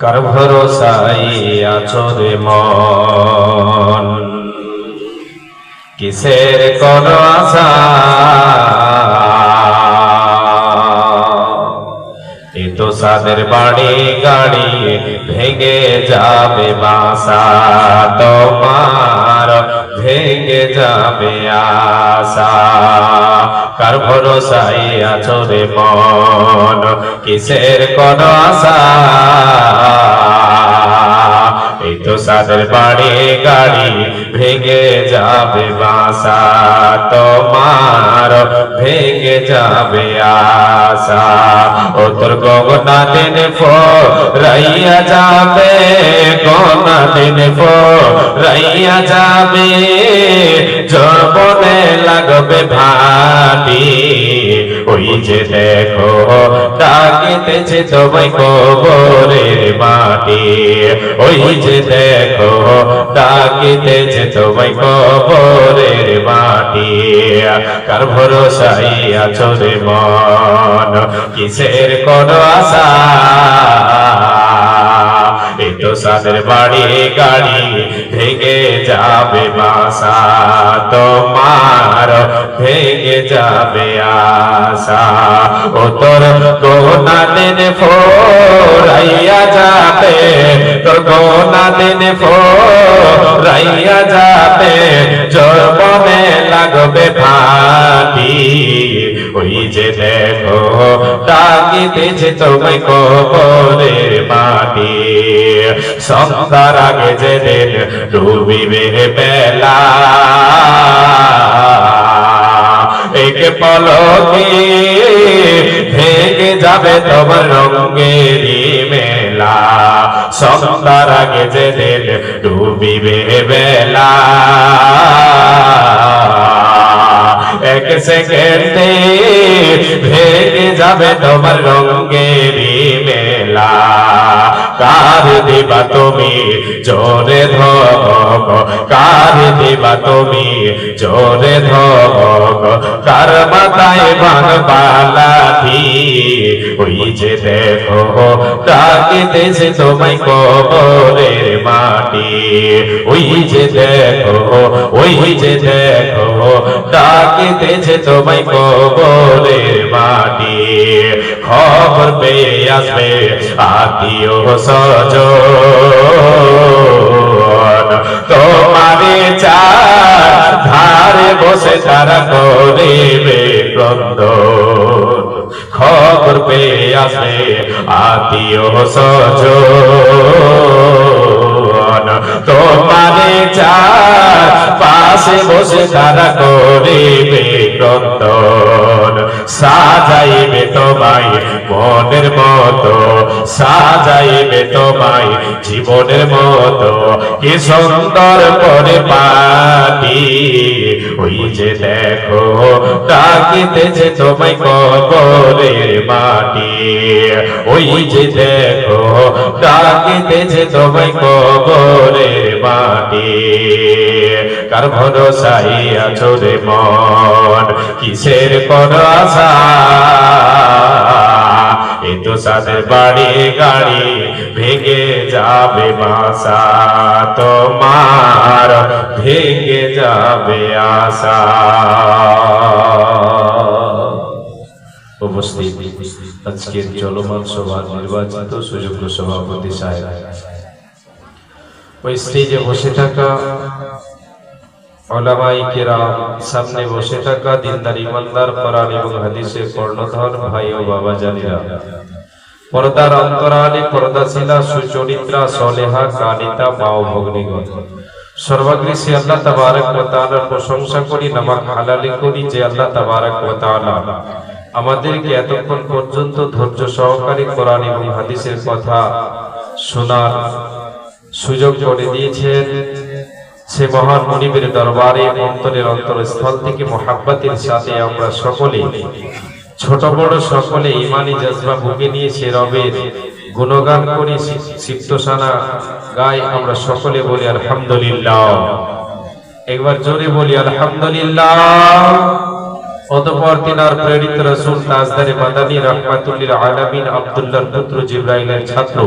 কার ভরসাই আছো রে মন? কিসের কোন আশা? সাদের বাড়ি গাড়ি ভেঙে যাবে বাসা, তোমার ভেঙে যাবে আসা কার ভরসাই আছো রে মন, কিসের কোন আশা? এই তো সাদের বাড়ি গাড়ি ভেঙে যাবে বাসা, তোমার ভেঙে যাবে আশা। ও তোর গগনা দিন রাইয়া যাবে গগনা দিন রাইয়া যাবে, যৌবনে লাগবে ভাটি ওই যে দেখো ডাকিতেছে তোমায় কবরের মাটি। ওই যে দেখো ডাকিতেছে তোমায় কবরের মাটি। কার ভরসাই আছো রে মন? কিসের কোন আশা এই তো সাদের বাড়ি গাড়ি ভেঙে যাবে বাসা, তোমার ভেঙে যাবে আশা। ও তোর গোনা দিন ফোরাইয়া যাবে, তোর গোনা দিন ফোরাইয়া যাবে, যৌবনে লাগবে ভাটি। ওই যে দেখো ডাকিতেছে তোমায় কবরের মাটি। সন্ধ্যার আগে যে দিন ডুবিবে বেলা, এক পলকে ভেঙে যাবে তোমার রঙেরই মেলা। সন্ধ্যার আগে যে দিন ডুবিবে বেলা সেকেন্ডে ভেঙে যাবে তোমার রঙ্গেরি মেলা। কার দিবা তুমি জোরে ধক কার দিবা তুমি জোরে ধক কার মাথায় বানবালা পালা যে দেখো ডাকিতেছে তোমায় কবরের মাটি। ওই যে দেখো, ওই যে দেখো ডাকিতেছে তোমায় কবরের মাটি। খবর পেয়ে আসবে আত্মীয় সজন তোমারে চার ধারে বসে তারা করিবে ক্রন্দন। খবর পেয়ে আসে আত্মীয় সজ তোমারে চা পাশে বসে তারা করিবে ক্রন্দন সাজাইবে তোমায় মনের মতো, সাজাইবে তোমায় জীবনের মতো। কি সুন্দর করে পাটি ওই যে দেখো ডাকিতেছে তোমায় কবরের মাটি। ওই যে দেখো ডাকিতেছে তোমায় কবরের মাটি। কার ভরসাই আছো রে মন, কিসের কোন আশা এ তো সাদের বাড়ি, গাড়ি ভেঙে যাবে বাসা। তোমার ভেঙে যাবে আশা। উপস্থিত আজকের চলমান সভার নির্বাচিত সুযোগ্য সভাপতি সাহেব। ওই স্টেজে বসে থাকা ওলামাই কেরাম সামনে বসে থাকা দিনদার ইমানদার কোরআন এবং হাদিসের কর্ণধর ভাই ও বাবা জানিরা। পর্দার অন্তরালে পর্দাশীলা, সুচরিত্রা, সলেহা, কানিতা, মা ও ভগ্নিগণ। আল্লাহ প্রশংসা করি নামাক হালালি করি যে আল্লাহ তাবারক আমাদেরকে এতক্ষণ পর্যন্ত ধৈর্য সহকারে কোরআন এবং হাদিসের কথা শোনার সুযোগ করে দিয়েছেন। সে মহান মনিবের দরবারে অন্তরের অন্তরস্থল থেকে মোহাব্বাতের সাথে আমরা সকলে, ছোট বড় সকলে ইমানি জজবা ভুগে নিয়ে সে রবের গুণগান করে সিপ্তসানা গায়ে আমরা সকলে বলি আলহামদুলিল্লাহ। একবার জোরে বলি আলহামদুলিল্লাহ। অতঃপর তিনার প্রেরিত রাসূল তাজদারে মাদানী রাহমাতুল্লিল আলামিন আব্দুল্লাহর পুত্র জিবরাইলের ছাত্র,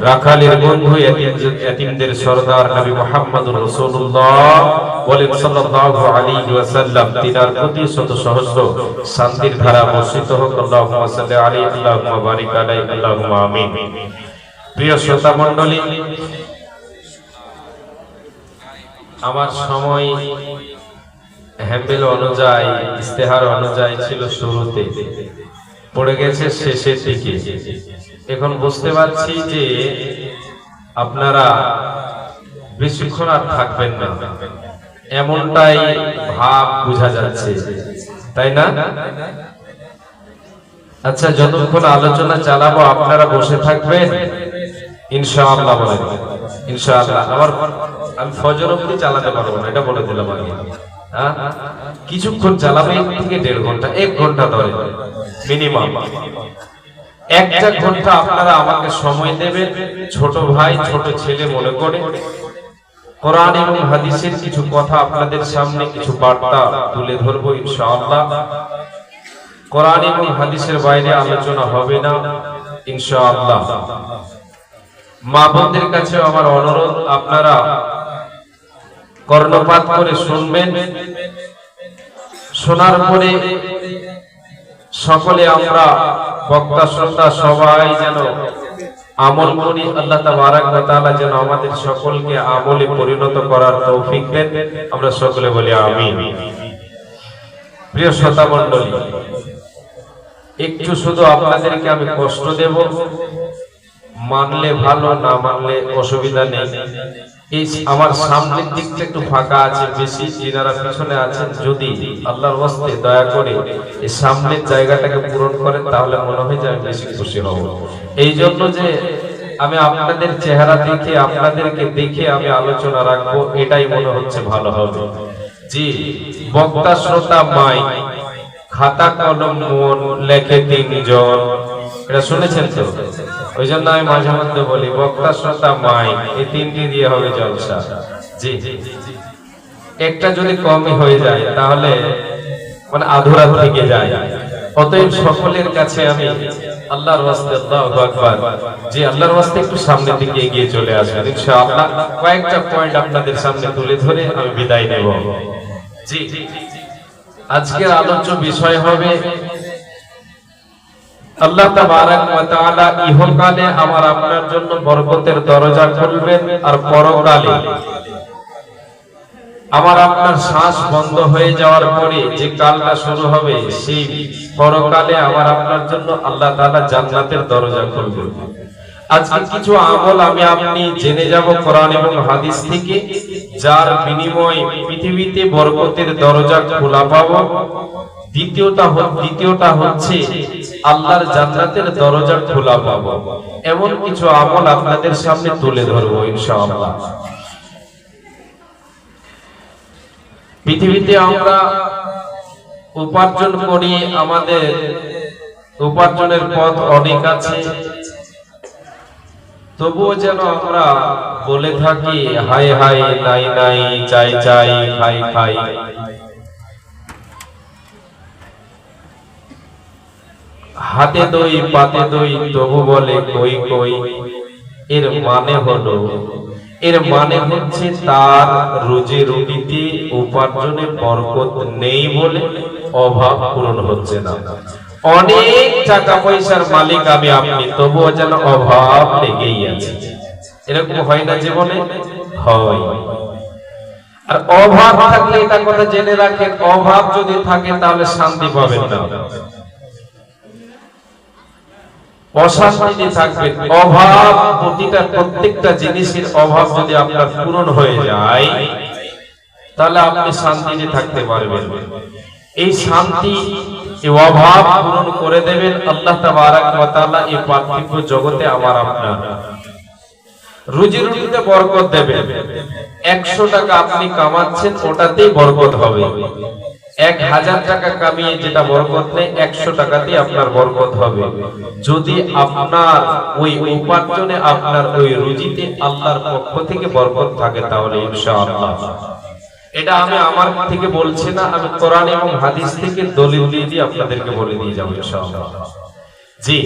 রাখালের বন্ধু এতিম- এতিমদের সরদার নবী মুহাম্মদুর রাসূলুল্লাহ বলেন সাল্লাল্লাহু আলাইহি ওয়াসাল্লাম, তিনার প্রতি শত সহস্র শান্তির ধারা বর্ষিত হোক, আল্লাহুম্মা সাল্লি আলাইহি, আল্লাহুম্মা বারিক আলাইহি, আল্লাহুম্মা আমিন। প্রিয় শ্রোতা মণ্ডলী, আমার সময় হ্যাম্বেল অনুযায়ী ইস্তেহার অনুযায়ী ছিল শুরুতে। পড়ে গেছে শেষের দিকে। এখন বুঝতে পারছি যে আপনারা বেশিক্ষণ আর থাকবেন না। এমনটাই ভাব বোঝা যাচ্ছে। তাই না? আচ্ছা যতক্ষণ আলোচনা চালাবো, আপনারা বসে থাকবেন? ইনশাআল্লাহ বলেন ইনশাআল্লাহ। আমার আমি ফজর অবধি চালাতে পারব না, এটা বলে দিলাম হ্যাঁ? কিছুক্ষণ চালাবে এক থেকে দেড় ঘণ্টা, এক ঘণ্টা ধরে মিনিমাম একটা ঘণ্টা আপনারা আমাকে সময় দেবেন, ছোট ভাই, ছোট ছেলে মনে করে। কোরআন এবং হাদিসের কিছু কথা আপনাদের সামনে, কিছু বার্তা তুলে ধরবো, ইনশাআল্লাহ। কোরআন এবং হাদিসের বাইরে আলোচনা হবে না, ইনশাআল্লাহ। মা বোনদের কাছে আমার অনুরোধ, আপনারা কর্ণপাত করে শুনবেন। শোনার পরে সকলে আমরা বক্তা শ্রোতা সবাই যেন আমল করি, আল্লাহ তাআলা যেন আমাদের সকলকে আমলে পরিণত করার তৌফিক দেন। আমরা সকলে বলি আমিন। প্রিয় শ্রোতা মণ্ডলী একটু শুধু আপনাদেরকে আমি কষ্ট দেব। মানলে ভালো, না মানলে অসুবিধা নেই। এই আমার সামনের দিকটা একটু ফাঁকা আছে, বেশি যিনারা পিছনে আছেন যদি আল্লাহর ওয়াস্তে দয়া করে এই সামনের জায়গাটাকে পূরণ করেন, তাহলে মনে হয় যে আমি বেশি খুশি হব। এই জন্য যে আমি আপনাদের চেহারা দেখে, আপনাদেরকে দেখে আমি আলোচনা রাখব, এটাই মনে হচ্ছে ভালো হবে। জি, বক্তা, শ্রোতা, মাই, খাতা, কলম, মন, লেখে তিনজন। এটা শুনেছেন তো? ওই জন্য আমি মাঝে মধ্যে বলি, বক্তা, শ্রোতা মাই এই তিনটি দিয়ে হবে জলসা। জি। একটা যদি কমই হয়ে যায়, তাহলে মানে আধুরা থেকে যায়। অতএব সকলের কাছে আমি আল্লাহর ওয়াস্তে আল্লাহু আকবার। যে আল্লাহর ওয়াস্তে একটু সামনের দিকে এগিয়ে চলে আসবেন, ইনশাআল্লাহ। কয়েকটা পয়েন্ট আপনাদের সামনে তুলে ধরে আমি বিদায় নেব। জি। আজকের আলোচ্য বিষয় হবে আল্লাহ তাবারাক ওয়া তাআলা ইহকালে আমার আপনার জন্য বরকতের দরজা খুলবেন আর পরকালে আমার আপনার শ্বাস বন্ধ হয়ে যাওয়ার পরে যে কালটা শুরু হবে, সেই পরকালে আমার আপনার জন্য আল্লাহ তাআলা জান্নাতের দরজা খুলবেন আজকে কিছু আমল আমি আপনি জেনে যাব কোরআন এবং হাদিস থেকে, যার বিনিময়ে পৃথিবীতে বরকতের দরজা খোলা পাবো। দ্বিতীয়টা দ্বিতীয়টা হচ্ছে আল্লাহর জান্নাতের দরজা খোলা পাবো এমন কিছু আমল আপনাদের সামনে তুলে ইনশাআল্লাহ। পৃথিবীতে আমরা উপার্জন করি, আমাদের উপার্জনের পথ অনেক আছে। তবুও যেন আমরা বলে থাকি হাই হাই নাই নাই, চাই চাই খাই খাই হাতে দই, পাতে দই, তবু বলে কই কই। এর মানে হলো, এর মানে হচ্ছে তার রুজি রুটিতে উপার্জনে বরকত নেই বলে অভাব পূরণ হচ্ছে না। অনেক টাকা পয়সার মালিক আমি আপনি, তবুও যেন অভাব লেগেই আছে। এরকম হয় না জীবনে? হয়। আর অভাব থাকলে এটা কথা জেনে রাখেন, অভাব যদি থাকে তাহলে শান্তি পাবেন না। অশান্তিতে থাকবেন অভাব প্রতিটা প্রত্যেকটা জিনিসের অভাব যদি আপনার পূরণ হয়ে যায়, তাহলে আপনি শান্তিতে থাকতে পারবেন। এই শান্তি অভাব পূরণ করে দেবেন আল্লাহ এই পার্থিব জগতে আমার আপনার। রুজি রুটিতে বরকত দেবেন। একশো টাকা আপনি কামাচ্ছেন, ওটাতেই বরকত হবে। এক হাজার টাকা কামিয়ে যেটা বরকত নেই, একশো টাকাতেই আপনার বরকত হবে। যদি আপনার ওই উপার্জনে, আপনার ওই রুজিতে আল্লাহর পক্ষ থেকে বরকত থাকে তাহলে ইনশাআল্লাহ। এটা আমি আমার থেকে বলছি না, আমি কোরআন এবং হাদিস থেকে দলিল দিয়ে দিয়ে আপনাদেরকে বলে দিয়ে যাব ইনশাআল্লাহ। জি,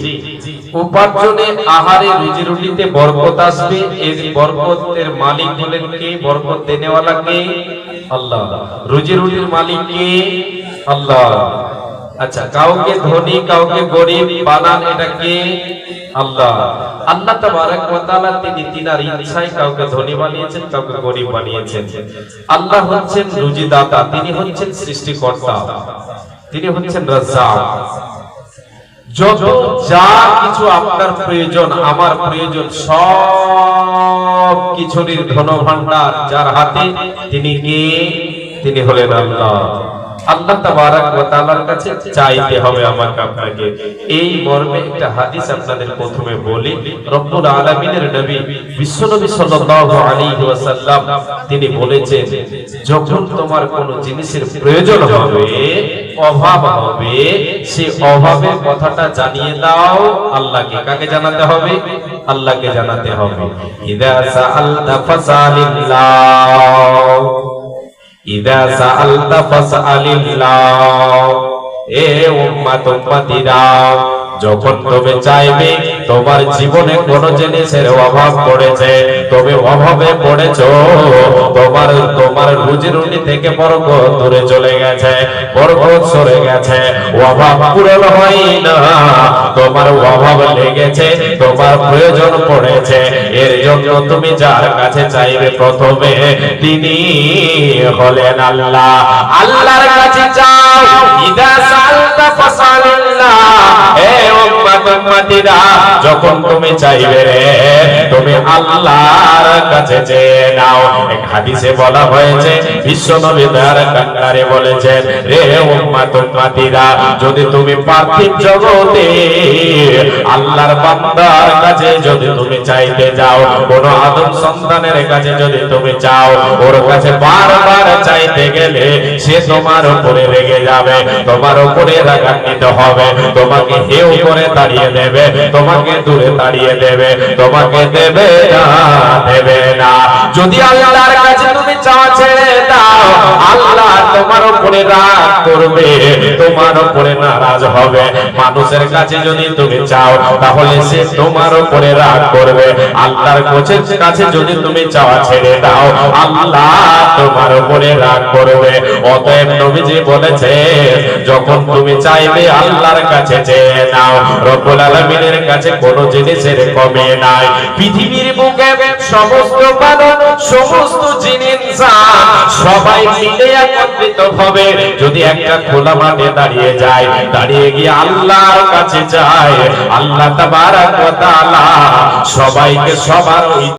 উপার্জনে, আহারে রুজি রুটিতে বরকত আসবে। এর বরকতের মালিক হলেন কে? বরকত দেনেওয়ালা কে? আল্লাহ। রুজি রুটির মালিক কে? আল্লাহ। আচ্ছা কাউকে ধনী, কাউকে গরিব, বানান এটা কে? আল্লাহ। আল্লাহ তাবারক ওয়া তাআলা তিনি তিনার ইচ্ছায় কাউকে ধনী বানিয়েছেন, কাউকে গরিব বানিয়েছেন। আল্লাহ হচ্ছেন রুজিদাতা, তিনি হচ্ছেন সৃষ্টিকর্তা। তিনি হচ্ছেন রাজ্জাক। যত যা কিছু আপনার প্রয়োজন, আমার প্রয়োজন, সব কিছুরই ধন ভান্ডার যার হাতে তিনি কে? তিনি হলেন আল্লাহ। আল্লাহ ওয়া তাআলার কাছে চাইতে হবে আমাকে আপনাকে। এই মর্মে একটা হাদিস আপনাদের প্রথমে বলি। রব্বুল আলামিনের নবী বিশ্বনবী সাল্লাল্লাহু আলাইহি ওয়াসাল্লাম তিনি বলেছেন, যখন তোমার কোন জিনিসের প্রয়োজন হবে, অভাব হবে, সে অভাবের কথাটা জানিয়ে দাও, আল্লাহকে কাকে জানাতে হবে? আল্লাহকে জানাতে হবে। ইদা সাআলতা যখন তুমি চাইবে তোমার জীবনে কোন জিনিসের অভাব পড়েছে। তুমি অভাবে পড়েছো। তোমার তোমার রুজি রুটি থেকে বরকত দূরে চলে গেছে, বরকত সরে গেছে। অভাব পূরণ হয় না। তোমার অভাব লেগেছে, তোমার প্রয়োজন পড়েছে। এর জন্য তুমি যার কাছে চাইবে প্রথমে তিনি হলেন আল্লাহ। আল্লাহর কাছে চাও। ইদা সালতা ফাসালিল্লাহ। হে উম্মতিরা যখন তুমি চাইবে তুমি আল্লাহর কাছে চেয়ে নাও। হাদিসে বলা হয়েছে, বিশ্ব নবী তার কান্নারে বলেছেন, রে উম্মত উম্মতিরা, যদি তুমি পার্থিব জগতে আল্লাহর বান্দার কাছে যদি তুমি চাইতে যাও, কোন আদম সন্তানের কাছে যদি তুমি চাও, ওর কাছে বারবার চাইতে গেলে সে তোমার উপরে রেগে যাবে, তোমার উপরে রাগান্বিত হবে, তোমাকে হেউ করে তাড়িয়ে দেবে, তোমাকে দূরে তাড়িয়ে দেবে, তোমাকে দেবে না দেবে না। যদি আল্লাহর কাছে তুমি চাওয়া ছেড়ে আল্লাহ তোমার উপরে রাগ করবে, তোমার উপরে নারাজ হবে। মানুষের কাছে যদি তুমি চাও, তাহলে সে তোমার উপরে রাগ করবে। আল্লাহর কোচের কাছে যদি তুমি চাওয়া ছেড়ে দাও। আল্লাহ তোমার উপরে রাগ করবে। অতএব নবীজি বলেছে, যখন তুমি চাইবে আল্লাহর কাছে চেয়ে নাও, রব্বুল আলামিনের কাছে কোনো জিনিসের কমে নাই। পৃথিবীর বুকে সমস্ত মানব সমস্ত জিনিস সবাই হবে। যদি একটা খোলা দাঁড়িয়ে যায় দাঁড়িয়ে গিয়ে আল্লাহর কাছে আল্লাহ সবাইকে সবার